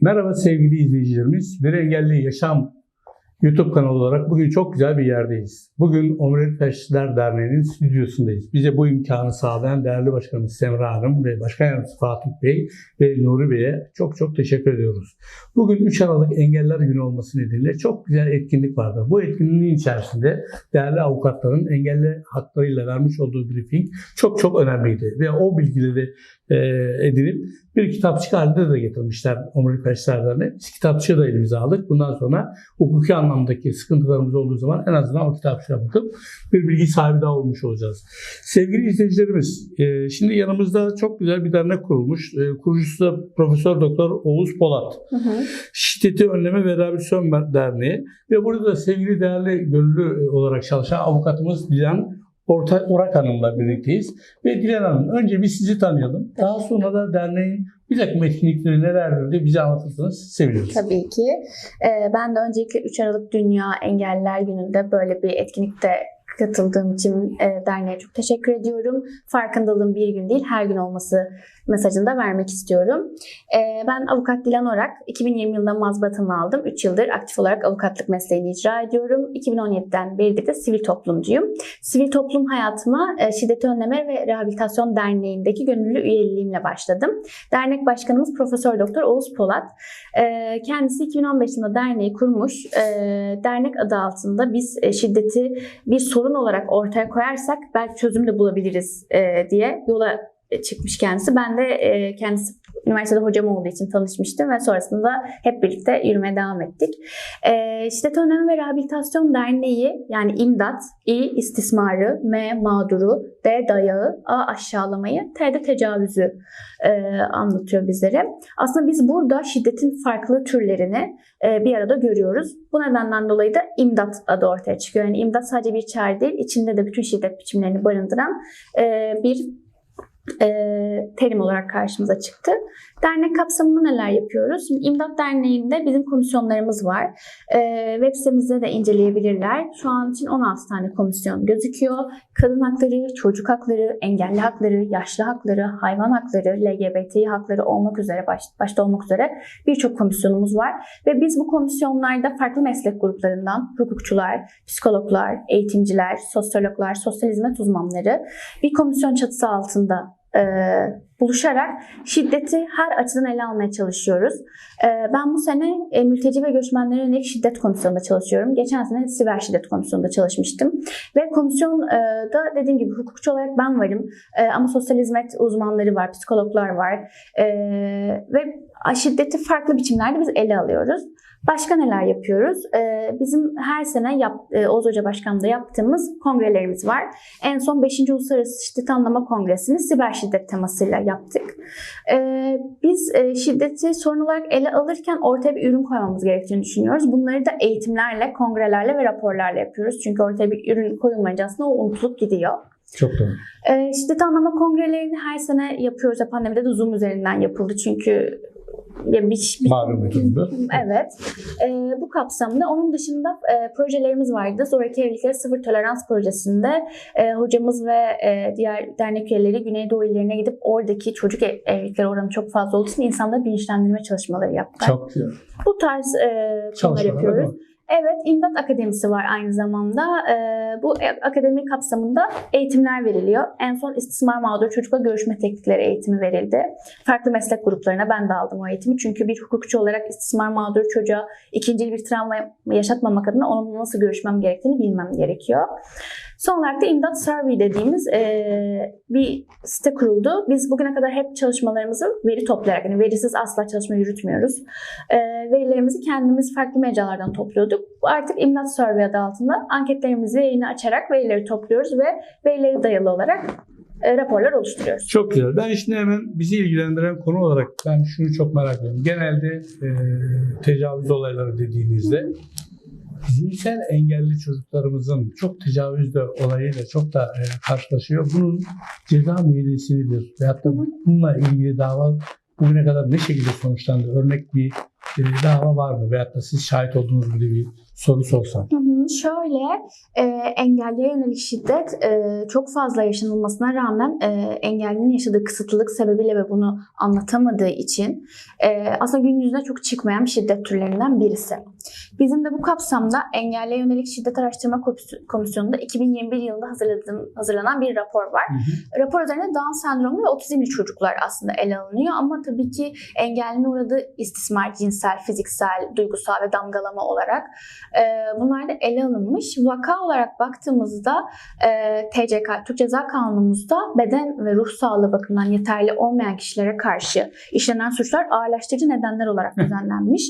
Merhaba sevgili izleyicilerimiz. Bir Engelli Yaşam YouTube kanalı olarak bugün çok güzel bir yerdeyiz. Bugün Omurilik Felçliler Derneği'nin stüdyosundayız. Bize bu imkanı sağlayan değerli başkanımız Semra Hanım ve Başkan Yardımcısı Fatih Bey ve Nuri Bey'e çok çok teşekkür ediyoruz. Bugün 3 Aralık Engeller Günü olması nedeniyle çok güzel etkinlik vardı. Bu etkinliğin içerisinde değerli avukatların engelli haklarıyla vermiş olduğu briefing çok çok önemliydi. Ve o bilgileri e, edinip bir kitapçık halinde de getirmişler Omurilik Felçliler Derneği. Biz kitapçığı da elimize aldık. Bundan sonra hukuki anlamdaki sıkıntılarımız olduğu zaman en azından o kitapçığa bakıp bir bilgi sahibi daha olmuş olacağız. Sevgili izleyicilerimiz, e, şimdi yanımızda çok güzel bir dernek kurulmuş. E, kurucusu da Profesör Doktor Oğuz Polat. Hı hı. Şiddeti Önleme ve Rehabilitasyon Derneği ve burada da sevgili değerli gönüllü olarak çalışan avukatımız Dilan Orta, Orak Hanım'la birlikteyiz. Ve Dilan Hanım önce bir sizi tanıyalım. Daha sonra da derneğin bir takım etkinlikleri nelerdir diye bize anlatırsanız seviniriz. Tabii ki. Ee, ben de öncelikle 3 Aralık Dünya Engelliler Günü'nde böyle bir etkinlikte katıldığım için e, derneğe çok teşekkür ediyorum. Farkındalığın bir gün değil her gün olması mesajını da vermek istiyorum. E, ben avukat Dilan Orak. 2020 yılında mazbatamı aldım. 3 yıldır aktif olarak avukatlık mesleğini icra ediyorum. 2017'den beri de sivil toplumcuyum. Sivil toplum hayatıma e, Şiddet Önleme ve Rehabilitasyon Derneği'ndeki gönüllü üyeliğimle başladım. Dernek başkanımız Profesör Doktor Oğuz Polat. E, kendisi 2015 yılında derneği kurmuş. E, dernek adı altında biz şiddeti bir sorun olarak ortaya koyarsak belki çözüm de bulabiliriz diye yola çıkmış kendisi. Ben de e, kendisi üniversitede hocam olduğu için tanışmıştım ve sonrasında hep birlikte yürümeye devam ettik. E, Şiddet ve Rehabilitasyon Derneği yani İmdat, İ istismarı, M mağduru, D dayağı, A aşağılamayı, T de tecavüzü e, anlatıyor bizlere. Aslında biz burada şiddetin farklı türlerini e, bir arada görüyoruz. Bu nedenden dolayı da imdat adı ortaya çıkıyor. Yani imdat sadece bir çağrı değil, içinde de bütün şiddet biçimlerini barındıran e, bir e, terim olarak karşımıza çıktı. Dernek kapsamında neler yapıyoruz? Şimdi İmdat Derneği'nde bizim komisyonlarımız var. E, web sitemizde de inceleyebilirler. Şu an için 16 tane komisyon gözüküyor. Kadın hakları, çocuk hakları, engelli hakları, yaşlı hakları, hayvan hakları, LGBTİ hakları olmak üzere, baş, başta olmak üzere birçok komisyonumuz var. Ve biz bu komisyonlarda farklı meslek gruplarından hukukçular, psikologlar, eğitimciler, sosyologlar, sosyal hizmet uzmanları bir komisyon çatısı altında e, buluşarak şiddeti her açıdan ele almaya çalışıyoruz. E, ben bu sene e, mülteci ve göçmenlere yönelik şiddet komisyonunda çalışıyorum. Geçen sene siber şiddet komisyonunda çalışmıştım. Ve komisyonda dediğim gibi hukukçu olarak ben varım. E, ama sosyal hizmet uzmanları var, psikologlar var. E, ve şiddeti farklı biçimlerde biz ele alıyoruz. Başka neler yapıyoruz? Ee, bizim her sene yap, e, Oğuz Hoca Başkanlığı'nda yaptığımız kongrelerimiz var. En son 5. Uluslararası Şiddet Anlama Kongresi'ni siber şiddet temasıyla yaptık. Ee, biz e, şiddeti sorun olarak ele alırken ortaya bir ürün koymamız gerektiğini düşünüyoruz. Bunları da eğitimlerle, kongrelerle ve raporlarla yapıyoruz. Çünkü ortaya bir ürün koyulmayınca aslında o unutulup gidiyor. Çok doğru. Ee, şiddet anlama kongrelerini her sene yapıyoruz. Pandemide de Zoom üzerinden yapıldı çünkü ya bir, bir, Malum bir durumda. Evet. Ee, bu kapsamda onun dışında e, projelerimiz vardı. Sonraki evliliklere sıfır tolerans projesinde e, hocamız ve e, diğer dernek üyeleri Güneydoğu illerine gidip oradaki çocuk ev, evlilikleri oranı çok fazla olduğu için insanları bilinçlendirme çalışmaları yaptılar. Çok güzel. Bu tarz e, Çalışmalar yapıyoruz. Evet, İmdat Akademisi var aynı zamanda. Ee, bu akademi kapsamında eğitimler veriliyor. En son istismar mağdur çocukla görüşme teknikleri eğitimi verildi. Farklı meslek gruplarına ben de aldım o eğitimi. Çünkü bir hukukçu olarak istismar mağdur çocuğa ikinci bir travma yaşatmamak adına onunla nasıl görüşmem gerektiğini bilmem gerekiyor. Son olarak da İmdat Survey dediğimiz e, bir site kuruldu. Biz bugüne kadar hep çalışmalarımızı veri toplayarak, yani verisiz asla çalışma yürütmüyoruz. E, verilerimizi kendimiz farklı mecralardan topluyorduk. Artık İmdat Survey adı altında anketlerimizi yayını açarak verileri topluyoruz ve verileri dayalı olarak e, raporlar oluşturuyoruz. Çok güzel. Ben şimdi hemen bizi ilgilendiren konu olarak ben şunu çok merak ediyorum. Genelde e, tecavüz olayları dediğimizde zihinsel engelli çocuklarımızın çok tecavüzde olayıyla çok da e, karşılaşıyor. Bunun ceza müeyyidesi nedir? Veyahut da bununla ilgili dava bugüne kadar ne şekilde sonuçlandı? Örnek bir e, dava var mı? Veyahut da siz şahit olduğunuz gibi bir soru sorsam. Hı hı. Şöyle e, engelliye yönelik şiddet e, çok fazla yaşanılmasına rağmen e, engellinin yaşadığı kısıtlılık sebebiyle ve bunu anlatamadığı için e, aslında gün yüzüne çok çıkmayan bir şiddet türlerinden birisi. Bizim de bu kapsamda engelliye yönelik şiddet araştırma Komis- komisyonunda 2021 yılında hazırladığım, hazırlanan bir rapor var. Rapor üzerine Down sendromu ve otizmli çocuklar aslında ele alınıyor ama tabii ki engellinin uğradığı istismar, cinsel, fiziksel, duygusal ve damgalama olarak e, bunlar da ele alınmış. Vaka olarak baktığımızda e, TCK, Türk Ceza Kanunumuzda beden ve ruh sağlığı bakımından yeterli olmayan kişilere karşı işlenen suçlar ağırlaştırıcı nedenler olarak düzenlenmiş.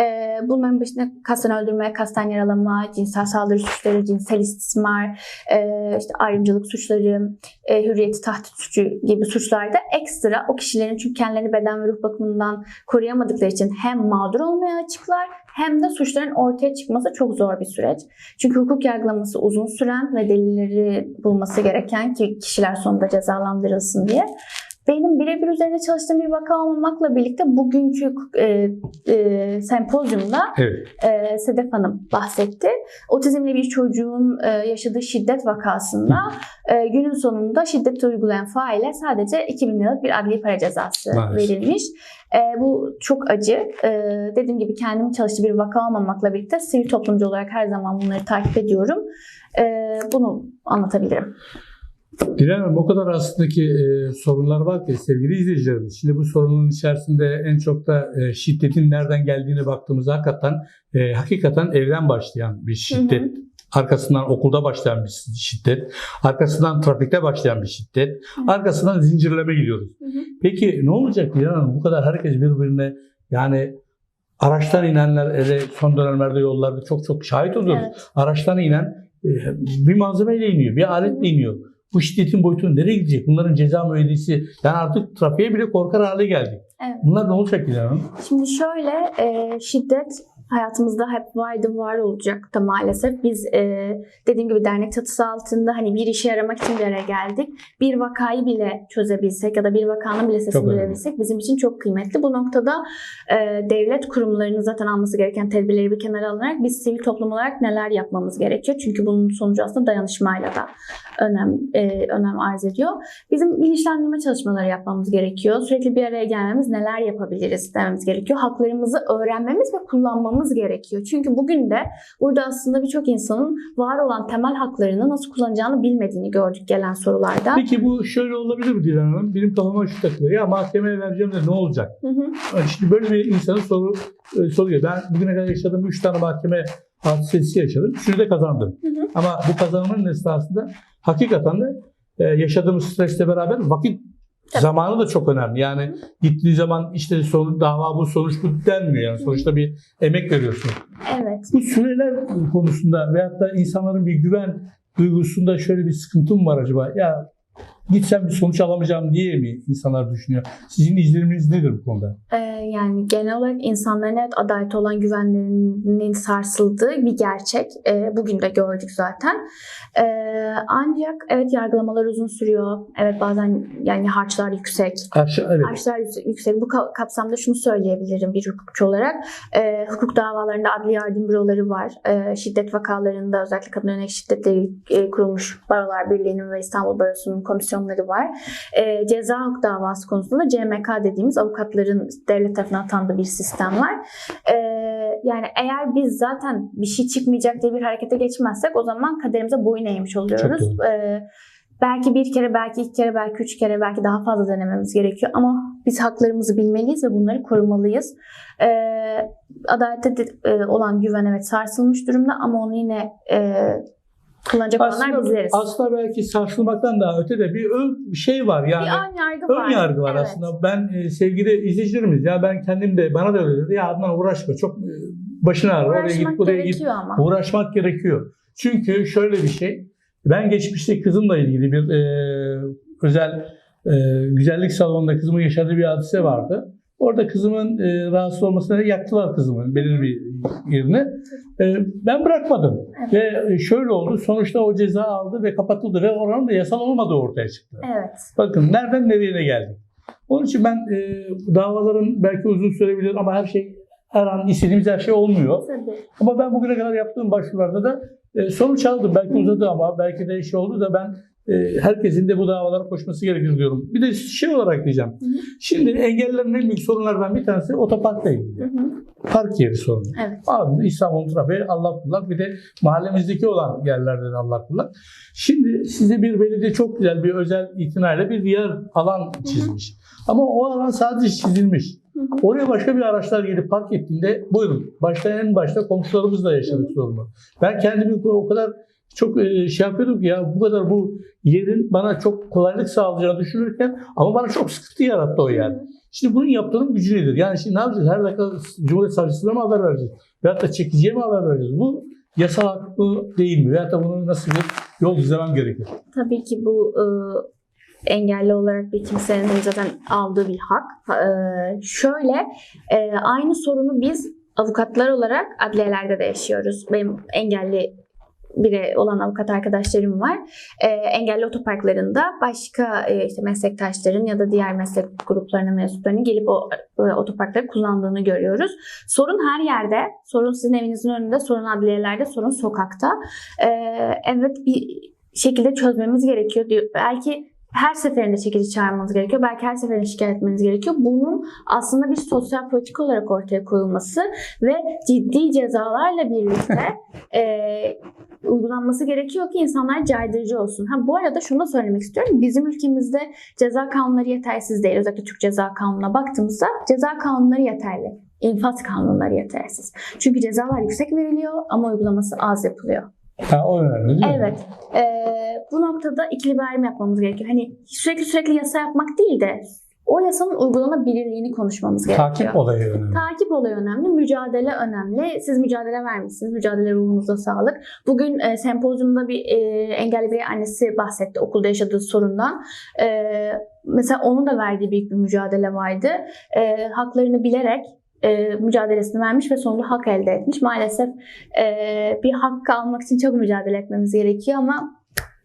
E, bunların başında kasten öldürme, kasten yaralama, cinsel saldırı suçları, cinsel istismar, işte ayrımcılık suçları, hürriyeti tahdit suçu gibi suçlarda ekstra o kişilerin çünkü kendilerini beden ve ruh bakımından koruyamadıkları için hem mağdur olmaya açıklar hem de suçların ortaya çıkması çok zor bir süreç. Çünkü hukuk yargılaması uzun süren ve delilleri bulması gereken ki kişiler sonunda cezalandırılsın diye. Benim birebir üzerine çalıştığım bir vaka olmamakla birlikte bugünkü e, e, sempozyumda Evet. e, Sedef Hanım bahsetti. Otizmli bir çocuğun e, yaşadığı şiddet vakasında e, günün sonunda şiddet uygulayan faile sadece 2000 liralık bir adli para cezası Maalesef. verilmiş. E, bu çok acı. E, dediğim gibi kendim çalıştığı bir vaka olmamakla birlikte sivil toplumcu olarak her zaman bunları takip ediyorum. E, bunu anlatabilirim. Dilan Hanım o kadar aslında ki e, sorunlar var ki sevgili izleyicilerimiz. Şimdi bu sorunun içerisinde en çok da e, şiddetin nereden geldiğine baktığımızda hakikaten e, hakikaten evden başlayan bir şiddet. Hı hı. Arkasından okulda başlayan bir şiddet, arkasından trafikte başlayan bir şiddet, Hı. arkasından zincirleme gidiyoruz. Hı hı. Peki ne olacak Dilan Hanım? Bu kadar herkes birbirine yani araçtan inenler hele son dönemlerde yollarda çok çok şahit oluyoruz. Evet. Araçtan inen e, bir malzemeyle iniyor, bir aletle iniyor. Bu şiddetin boyutu nereye gidecek? Bunların ceza müeyyidesi yani artık trafiğe bile korkar hale geldik. Evet. Bunlar ne olacak Dilan Hanım? Şimdi şöyle e, şiddet hayatımızda hep vardı var olacak da maalesef. Biz e, dediğim gibi dernek çatısı altında hani bir işe yaramak için bir araya geldik. Bir vakayı bile çözebilsek ya da bir vakanın bile sesini duyabilsek bizim için çok kıymetli. Bu noktada e, devlet kurumlarının zaten alması gereken tedbirleri bir kenara alınarak biz sivil toplum olarak neler yapmamız gerekiyor? Çünkü bunun sonucu aslında dayanışmayla da önem e, önem arz ediyor. Bizim bilinçlendirme çalışmaları yapmamız gerekiyor. Sürekli bir araya gelmemiz, neler yapabiliriz dememiz gerekiyor. Haklarımızı öğrenmemiz ve kullanmamız gerekiyor. Çünkü bugün de burada aslında birçok insanın var olan temel haklarını nasıl kullanacağını bilmediğini gördük gelen sorularda. Peki bu şöyle olabilir mi Dilan Hanım? Benim kafama şu takılıyor. Ya mahkemeye vereceğim de ne olacak? Hı hı. Şimdi böyle bir insanın soru e, soruyor. Ben bugüne kadar yaşadığım 3 tane mahkeme hadisesi yaşadım. Üçünü de kazandım. Hı hı. Ama bu kazanımın esnasında hakikaten de e, yaşadığımız stresle beraber vakit Tabii. zamanı da çok önemli. Yani gittiği zaman işte sonuç, dava bu sonuç bu denmiyor. Yani sonuçta bir emek veriyorsun. Evet. Bu süreler konusunda veyahut da insanların bir güven duygusunda şöyle bir sıkıntı mı var acaba? Ya gitsem bir sonuç alamayacağım diye mi insanlar düşünüyor? Sizin izleniminiz nedir bu konuda? Ee, yani genel olarak insanların evet adalete olan güvenlerinin sarsıldığı bir gerçek. Ee, bugün de gördük zaten. Ee, ancak evet yargılamalar uzun sürüyor. Evet bazen yani harçlar yüksek. Karşı, evet. Harçlar yüksek-. Bu ka- kapsamda şunu söyleyebilirim bir hukukçu olarak. Ee, hukuk davalarında adli yardım büroları var. Ee, şiddet vakalarında özellikle kadın yönelik şiddetle e, kurulmuş Barolar Birliği'nin ve İstanbul Barosu'nun komisyonları var. Ee, ceza hukuk davası konusunda CMK dediğimiz avukatların devlet tarafından atandığı bir sistem var. Ee, yani eğer biz zaten bir şey çıkmayacak diye bir harekete geçmezsek o zaman kaderimize boyun eğmiş oluyoruz. Ee, belki bir kere, belki iki kere, belki üç kere, belki daha fazla denememiz gerekiyor. Ama biz haklarımızı bilmeliyiz ve bunları korumalıyız. Ee, adalete de, e, olan güven evet sarsılmış durumda ama onu yine e, kullanacak olanlar Aslında, bizleriz. aslında belki sarsılmaktan daha öte de bir ön şey var yani. bir ön yargı var. Ön yargı var Evet. aslında. Ben e, sevgili izleyicilerimiz ya ben kendim de bana da öyle dedi. Ya Adnan uğraşma çok e, başına ağrır. Oraya Uğraşmak git buraya git. ama. Uğraşmak gerekiyor. Çünkü şöyle bir şey. Ben geçmişte kızımla ilgili bir e, özel e, güzellik salonunda kızımın yaşadığı bir hadise vardı. Orada kızımın e, rahatsız olmasına yaktılar kızımın belirli bir yerini. E, ben bırakmadım. Evet. Ve şöyle oldu. Sonuçta o ceza aldı ve kapatıldı ve oranın da yasal olmadığı ortaya çıktı. Evet. Bakın nereden nereye geldik. Onun için ben e, davaların belki uzun sürebilir ama her şey her an istediğimiz her şey olmuyor. Tabii. Ama ben bugüne kadar yaptığım başvurularda da e, sonuç aldım. Belki uzadı ama belki de şey oldu da ben herkesin de bu davalara koşması gerekir diyorum. Bir de şey olarak diyeceğim. hı. Şimdi engellilerin en büyük sorunlardan bir tanesi otoparkla ilgili. Hı hı. Park yeri sorunu. Evet. Abi İstanbul trafiği Allah kullak bir de mahallemizdeki olan yerlerde de Allah kullak. Şimdi size bir belediye çok güzel bir özel itinayla bir yer alan çizmiş. Ama o alan sadece çizilmiş. Oraya başka bir araçlar gelip park ettiğinde buyurun. Başta en başta komşularımızla yaşadık sorunu. Ben kendimi o kadar çok e, şey yapıyordum ki ya bu kadar bu yerin bana çok kolaylık sağlayacağını düşünürken ama bana çok sıkıntı yarattı o yer. Şimdi bunun yaptırım gücü nedir? Yani şimdi ne yapacağız? Her dakika Cumhuriyet Savcısına mı haber vereceğiz? Veyahut da çekiciye mi haber vereceğiz? Bu yasal hak mı değil mi? Veyahut da bunun nasıl bir yol izlemem gerekiyor? Tabii ki bu e, engelli olarak bir kimsenin zaten aldığı bir hak. E, şöyle e, aynı sorunu biz avukatlar olarak adliyelerde de yaşıyoruz. Benim engelli biri olan avukat arkadaşlarım var. E, engelli otoparklarında başka e, işte meslektaşların ya da diğer meslek gruplarının mensuplarının gelip o e, otoparkları kullandığını görüyoruz. Sorun her yerde. Sorun sizin evinizin önünde, sorun adliyelerde, sorun sokakta. E, evet bir şekilde çözmemiz gerekiyor diyor. Belki her seferinde çekici çağırmanız gerekiyor. Belki her seferinde şikayet etmeniz gerekiyor. Bunun aslında bir sosyal politik olarak ortaya koyulması ve ciddi cezalarla birlikte e, uygulanması gerekiyor ki insanlar caydırıcı olsun. Ha bu arada şunu da söylemek istiyorum. Bizim ülkemizde ceza kanunları yetersiz değil. Özellikle Türk Ceza Kanunu'na baktığımızda ceza kanunları yeterli. İnfaz kanunları yetersiz. Çünkü cezalar yüksek veriliyor ama uygulaması az yapılıyor. Ha, o önemli değil mi? Evet. Ee, bu noktada ikili bir ayrım yapmamız gerekiyor. Hani sürekli sürekli yasa yapmak değil de o yasanın uygulanabilirliğini konuşmamız gerekiyor. Takip olayı önemli. Takip olayı önemli, mücadele önemli. Siz mücadele vermişsiniz, mücadele ruhunuza sağlık. Bugün e, sempozyumda bir e, engelli bir annesi bahsetti okulda yaşadığı sorundan. E, mesela onun da verdiği büyük bir mücadele vardı. E, haklarını bilerek e, mücadelesini vermiş ve sonunda hak elde etmiş. Maalesef e, bir hakkı almak için çok mücadele etmemiz gerekiyor ama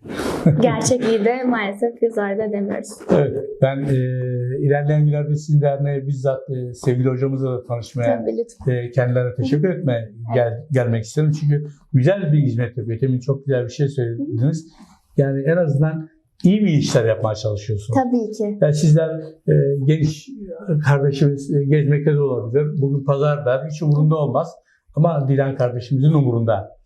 gerçekliği de maalesef göz ardı edemiyoruz. Evet. Ben e, ilerleyen günlerde sizin derneğe bizzat e, sevgili hocamızla da tanışmaya Tabii e, kendilerine teşekkür etmeye gel, gelmek isterim. Çünkü güzel bir hizmet yapıyor. Demin çok güzel bir şey söylediniz. Yani en azından iyi bir işler yapmaya çalışıyorsunuz. Tabii ki. Yani sizler e, genç kardeşimiz e, gezmekte de olabilir. Bugün pazar der, hiç umurunda olmaz. Ama Dilan kardeşimizin umurunda.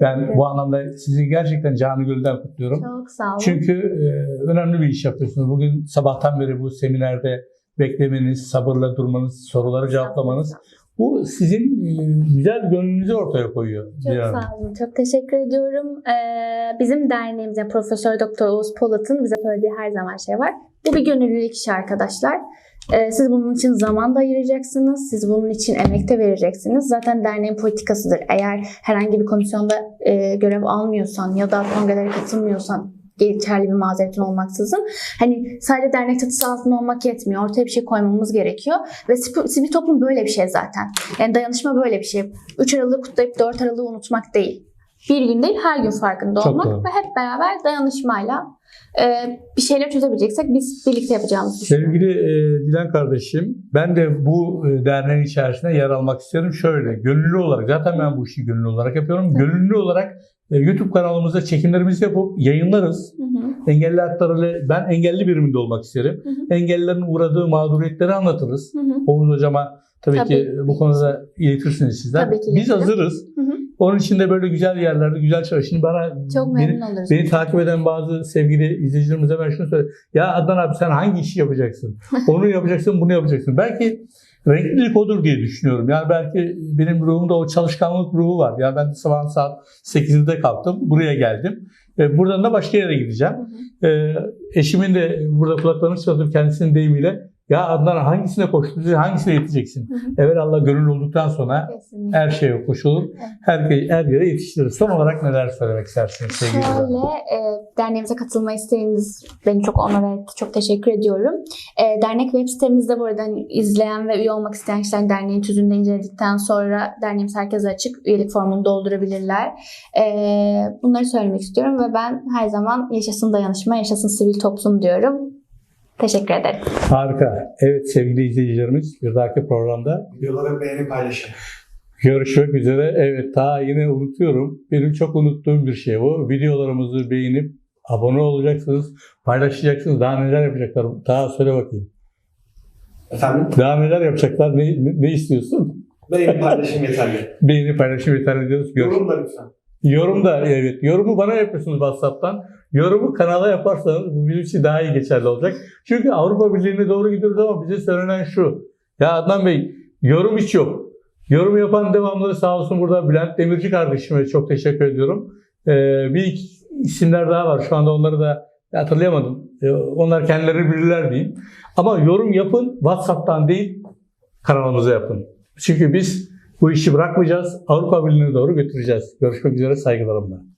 Ben Evet. bu anlamda sizi gerçekten canı gönülden kutluyorum. Çok sağ olun. Çünkü e, önemli bir iş yapıyorsunuz. Bugün sabahtan beri bu seminerde beklemeniz, sabırla durmanız, soruları cevaplamanız bu sizin e, güzel gönlünüzü ortaya koyuyor. Çok Hanım. sağ olun. Çok teşekkür ediyorum. Ee, bizim derneğimiz, yani Profesör Doktor Oğuz Polat'ın bize söylediği her zaman şey var. Bu bir gönüllülük işi arkadaşlar. Ee, siz bunun için zaman da ayıracaksınız. Siz bunun için emek de vereceksiniz. Zaten derneğin politikasıdır. Eğer herhangi bir komisyonda e, görev almıyorsan ya da kongrelere katılmıyorsan geçerli bir mazeretin olmaksızın. Hani sadece dernek çatısı altında olmak yetmiyor. Ortaya bir şey koymamız gerekiyor. Ve sivil toplum böyle bir şey zaten. Yani dayanışma böyle bir şey. 3 Aralık'ı kutlayıp 4 Aralık'ı unutmak değil. Bir gün değil her gün farkında Çok olmak doğru. ve hep beraber dayanışmayla e, bir şeyler çözebileceksek biz birlikte yapacağımızı düşünüyorum. Sevgili e, Dilan kardeşim, ben de bu e, derneğin içerisinde yer almak isterim. Şöyle, gönüllü olarak, zaten ben bu işi gönüllü olarak yapıyorum. Gönüllü olarak YouTube kanalımızda çekimlerimizi yapıp yayınlarız. Hı hı. Engelli hakları, ben engelli biriminde olmak isterim. Hı hı. Engellilerin uğradığı mağduriyetleri anlatırız. Hı hı. Oğuz hocama tabii, Tabii. ki bu konuda iletirsiniz sizler. Tabii ki Biz hazırız. Hı hı. Onun için de böyle güzel yerlerde güzel çalışın. Şimdi bana Çok beni, memnun oluruz. beni takip eden bazı sevgili izleyicilerimize ben şunu söyleyeyim. Ya Adnan abi sen hangi işi yapacaksın? Onu yapacaksın, bunu yapacaksın. Belki renklilik odur diye düşünüyorum. Yani belki benim ruhumda o çalışkanlık ruhu var. Yani ben sabah saat 8'de kalktım. Buraya geldim. E, buradan da başka yere gideceğim. E, eşimin de burada kulaklarını çalatıp kendisinin deyimiyle ya Adnan hangisine koştun, hangisine yeteceksin? Evet Allah gönül olduktan sonra Kesinlikle. her şeye koşulur, her, her yere yetiştirir. Son olarak neler söylemek istersiniz sevgili? Şöyle, e, derneğimize katılma isteğiniz beni çok onur etti. Çok teşekkür ediyorum. E, dernek web sitemizde bu arada hani izleyen ve üye olmak isteyen kişiler derneğin tüzüğünü inceledikten sonra derneğimiz herkese açık. Üyelik formunu doldurabilirler. E, bunları söylemek istiyorum ve ben her zaman yaşasın dayanışma, yaşasın sivil toplum diyorum. Teşekkür ederim. Harika. Evet sevgili izleyicilerimiz bir dahaki programda Videoları beğeni paylaşın. görüşmek üzere. Evet daha yine unutuyorum. Benim çok unuttuğum bir şey bu. Videolarımızı beğenip abone olacaksınız, paylaşacaksınız. Daha neler yapacaklar? Daha söyle bakayım. Efendim? Daha neler yapacaklar? Ne, ne, ne istiyorsun? Beğeni paylaşın yeterli. Beğeni paylaşım yeterli diyoruz. Görüş- Yorum da lütfen. Yorum da evet. Yorumu bana yapıyorsunuz WhatsApp'tan. Yorumu kanala yaparsanız bu bizim için daha iyi geçerli olacak. Çünkü Avrupa Birliği'ne doğru gidiyoruz ama bize söylenen şu. Ya Adnan Bey yorum hiç yok. Yorum yapan devamları sağ olsun burada Bülent Demirci kardeşime çok teşekkür ediyorum. Ee, bir iki isimler daha var. Şu anda onları da hatırlayamadım. Ee, onlar kendileri bilirler diyeyim. Ama yorum yapın WhatsApp'tan değil kanalımıza yapın. Çünkü biz bu işi bırakmayacağız. Avrupa Birliği'ne doğru götüreceğiz. Görüşmek üzere saygılarımla.